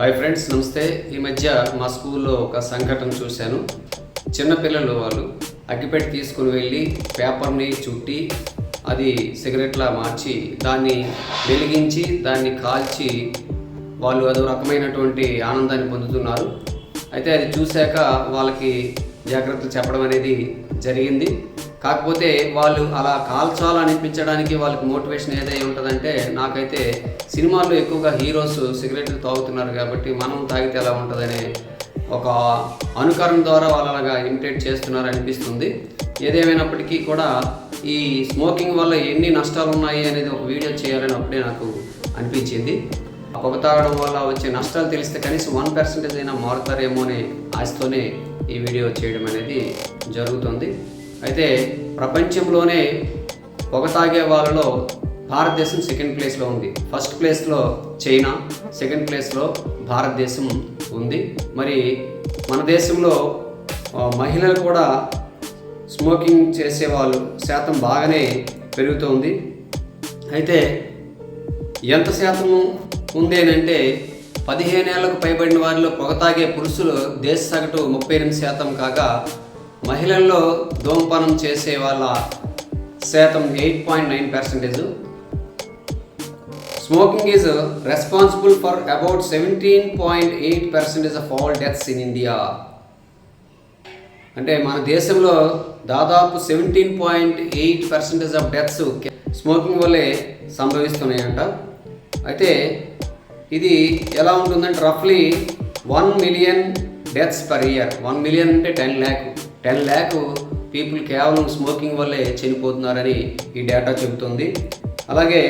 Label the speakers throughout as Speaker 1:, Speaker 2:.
Speaker 1: Hi friends నమస్తే. ఈ మధ్య మా స్కూల్లో ఒక సంఘటన చూశాను. చిన్నపిల్లలు వాళ్ళు అగ్గిపెట్టి తీసుకుని వెళ్ళి పేపర్ని చుట్టి అది సిగరెట్లా మార్చి దాన్ని వెలిగించి దాన్ని కాల్చి వాళ్ళు అదో రకమైనటువంటి ఆనందాన్ని పొందుతున్నారు. అయితే అది చూశాక వాళ్ళకి జాగ్రత్తలు చెప్పడం అనేది జరిగింది. కాకపోతే వాళ్ళు అలా కాల్చాలనిపించడానికి వాళ్ళకి మోటివేషన్ ఏదై ఉంటుందంటే నాకైతే సినిమాల్లో ఎక్కువగా హీరోస్ సిగరెట్లు తాగుతున్నారు కాబట్టి మనం తాగితే ఎలా ఉంటుందనే ఒక అనుకరణ ద్వారా వాళ్ళు అలాగా ఇమిటేట్ చేస్తున్నారు అనిపిస్తుంది ఏదేమైనప్పటికీ కూడా ఈ స్మోకింగ్ వల్ల ఎన్ని నష్టాలు ఉన్నాయి అనేది ఒక వీడియో చేయాలని అప్పుడే నాకు అనిపించింది. పొగ తాగడం వల్ల వచ్చే నష్టాలు తెలిస్తే కనీసం వన్ పర్సెంటేజ్ అయినా మారుతారేమో అనే ఆశతోనే ఈ వీడియో చేయడం అనేది జరుగుతుంది. అయితే ప్రపంచంలోనే పొగ తాగే వాళ్ళలో భారతదేశం సెకండ్ ప్లేస్లో ఉంది. ఫస్ట్ ప్లేస్లో చైనా సెకండ్ ప్లేస్లో భారతదేశం ఉంది. మరి మన దేశంలో మహిళలు కూడా స్మోకింగ్ చేసేవాళ్ళు శాతం బాగానే పెరుగుతోంది. అయితే ఎంత శాతం ఉంది అని అంటే పదిహేనేళ్ళకు పైబడిన వారిలో పొగ తాగే పురుషులు దేశ సగటు ముప్పై ఎనిమిది శాతం కాగా మహిళల్లో ధూమపానం చేసే వాళ్ళ శాతం eight point nine percentage. Smoking is responsible for about seventeen point eight percentage of all deaths in India. అంటే మన దేశంలో దాదాపు seventeen point eight percentage of deaths smoking వల్లే సంభవిస్తున్నాయంట. అయితే ఇది ఎలా ఉంటుందంటే రఫ్లీ one million deaths per year one million అంటే ten lakh ten lakh people కేవలం స్మోకింగ్ వల్లే చనిపోతున్నారని ఈ డేటా చెబుతుంది. అలాగే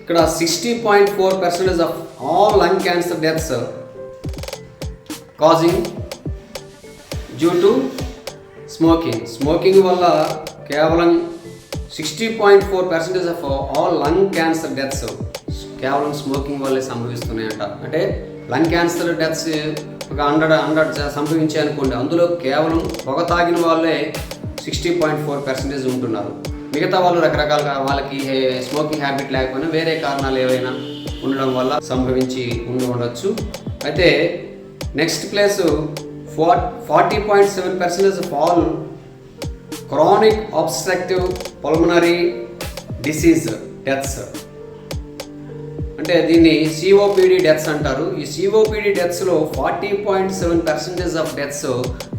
Speaker 1: ఇక్కడ sixty point four percentage of all lung cancer deaths causing due to smoking smoking వల్ల కేవలం sixty point four percentage of all lung cancer deaths కేవలం స్మోకింగ్ వల్లే సంభవిస్తున్నాయంట. అంటే లంగ్ క్యాన్సర్ డెత్స్ ఒక హండ్రెడ్ హండ్రెడ్ సంభవించాయి అనుకోండి అందులో కేవలం పొగ తాగిన వాళ్ళే సిక్స్టీ పాయింట్ ఫోర్ పర్సెంటేజ్ ఉంటున్నారు. మిగతా వాళ్ళు రకరకాలుగా వాళ్ళకి స్మోకింగ్ హ్యాబిట్ లేకపోయినా వేరే కారణాలు ఏవైనా ఉండడం వల్ల సంభవించి ఉండి ఉండొచ్చు. అయితే next place far forty point seven percentage of all chronic obstructive pulmonary disease deaths అంటే దీన్ని సిఓపిడి డెత్స్ అంటారు. ఈ COPD డెత్స్లో forty point seven percentage of deaths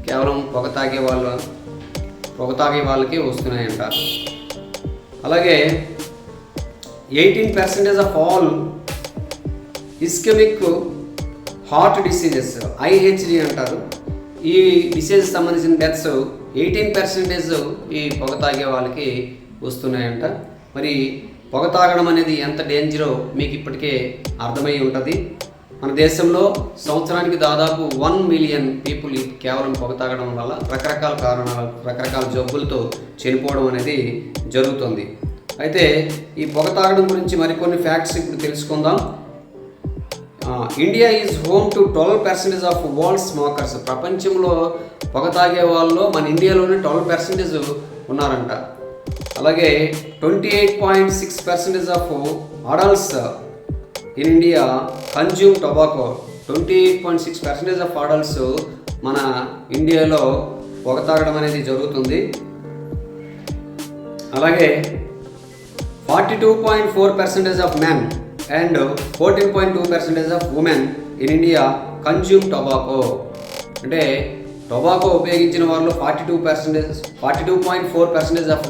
Speaker 1: కేవలం పొగ తాగే వాళ్ళ పొగ తాగే వాళ్ళకి వస్తున్నాయంట. అలాగే eighteen percentage of all ischemic heart diseases IHD అంటారు. ఈ డిసీజ్ సంబంధించిన డెత్స్ ఎయిటీన్ పర్సెంటేజ్ ఈ పొగ తాగే వాళ్ళకి వస్తున్నాయంట. మరి పొగ తాగడం అనేది ఎంత డేంజరో మీకు ఇప్పటికే అర్థమై ఉంటుంది. మన దేశంలో సంవత్సరానికి దాదాపు వన్ మిలియన్ పీపుల్ కేవలం పొగ తాగడం వల్ల రకరకాల కారణాలు రకరకాల జబ్బులతో చనిపోవడం అనేది జరుగుతుంది. అయితే ఈ పొగ తాగడం గురించి మరికొన్ని ఫ్యాక్ట్స్ ఇప్పుడు తెలుసుకుందాం. India is home to twelve percentage of world smokers ప్రపంచంలో పొగ తాగే వాళ్ళు మన ఇండియాలోనే ట్వెల్వ్ పర్సెంటేజ్ ఉన్నారంట. అలాగే twenty eight point six percentage of adults in India consume tobacco twenty eight point six percentage of adults మన ఇండియాలో పొగ తాగడం అనేది జరుగుతుంది. అలాగే forty two point four percentage of men and fourteen point two percentage of women in India consume tobacco. అంటే tobacco ఉపయోగించిన వాళ్ళు forty two percentage forty two point four percentage of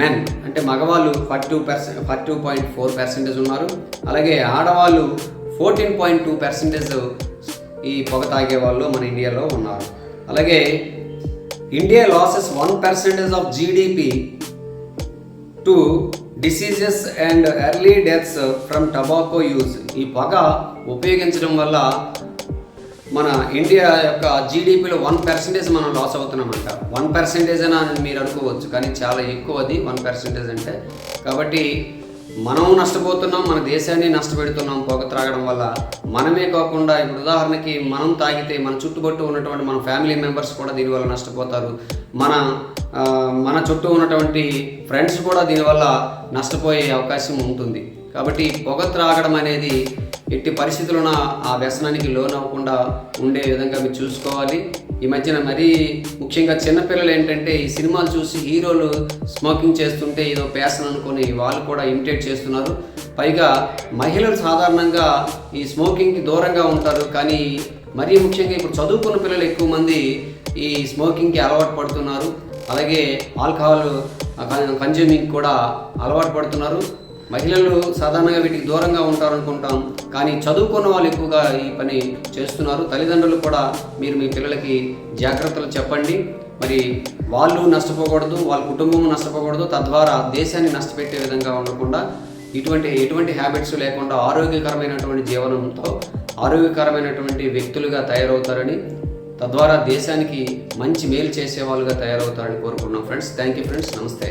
Speaker 1: men. అంటే మగవాళ్ళు forty two percent forty two point four percentage ఉన్నారు. అలాగే ఆడవాళ్ళు fourteen point two percentage ఈ పొగ తాగే వాళ్ళు మన ఇండియాలో ఉన్నారు. అలాగే India losses one percentage of GDP to diseases and early deaths from tobacco use ఈ పొగ ఉపయోగించడం వల్ల మన ఇండియా యొక్క జీడిపిలో వన్ పర్సెంటేజ్ మనం లాస్ అవుతున్నామంట. వన్ పర్సెంటేజ్ అని మీరు అనుకోవచ్చు కానీ చాలా ఎక్కువ అది వన్ పర్సెంటేజ్ అంటే. కాబట్టి మనం నష్టపోతున్నాం మన దేశాన్ని నష్టపెడుతున్నాం పొగ త్రాగడం వల్ల మనమే కాకుండా ఇప్పుడు ఉదాహరణకి మనం తాగితే మన చుట్టుపట్టు ఉన్నటువంటి మన ఫ్యామిలీ మెంబర్స్ కూడా దీనివల్ల నష్టపోతారు. మన మన చుట్టూ ఉన్నటువంటి ఫ్రెండ్స్ కూడా దీనివల్ల నష్టపోయే అవకాశం ఉంటుంది. కాబట్టి పొగ త్రాగడం అనేది ఎట్టి పరిస్థితుల్లోన ఆ వ్యసనానికి లోనవ్వకుండా ఉండే విధంగా మీరు చూసుకోవాలి. ఈ మధ్యన మరీ ముఖ్యంగా చిన్నపిల్లలు ఏంటంటే ఈ సినిమాలు చూసి హీరోలు స్మోకింగ్ చేస్తుంటే ఏదో ప్యాసన్ అనుకొని వాళ్ళు కూడా ఇమిటేట్ చేస్తున్నారు. పైగా మహిళలు సాధారణంగా ఈ స్మోకింగ్కి దూరంగా ఉంటారు. కానీ మరీ ముఖ్యంగా ఇప్పుడు చదువుకున్న పిల్లలు ఎక్కువ మంది ఈ స్మోకింగ్కి అలవాటు పడుతున్నారు. అలాగే ఆల్కహాల్ కన్జ్యూమింగ్ కూడా అలవాటు పడుతున్నారు. మహిళలు సాధారణంగా వీటికి దూరంగా ఉంటారు అనుకుంటాం కానీ చదువుకున్న వాళ్ళు ఎక్కువగా ఈ పని చేస్తున్నారు. తల్లిదండ్రులు కూడా మీరు మీ పిల్లలకి జాగ్రత్తలు చెప్పండి. మరి వాళ్ళు నష్టపోకూడదు వాళ్ళ కుటుంబం నష్టపోకూడదు తద్వారా దేశాన్ని నష్టపెట్టే విధంగా ఉండకుండా ఇటువంటి ఎటువంటి హ్యాబిట్స్ లేకుండా ఆరోగ్యకరమైనటువంటి జీవనంతో ఆరోగ్యకరమైనటువంటి వ్యక్తులుగా తయారవుతారని తద్వారా దేశానికి మంచి మేలు చేసే వాళ్ళుగా తయారవుతారని కోరుకుంటున్నాం. ఫ్రెండ్స్ థ్యాంక్ యూ ఫ్రెండ్స్ నమస్తే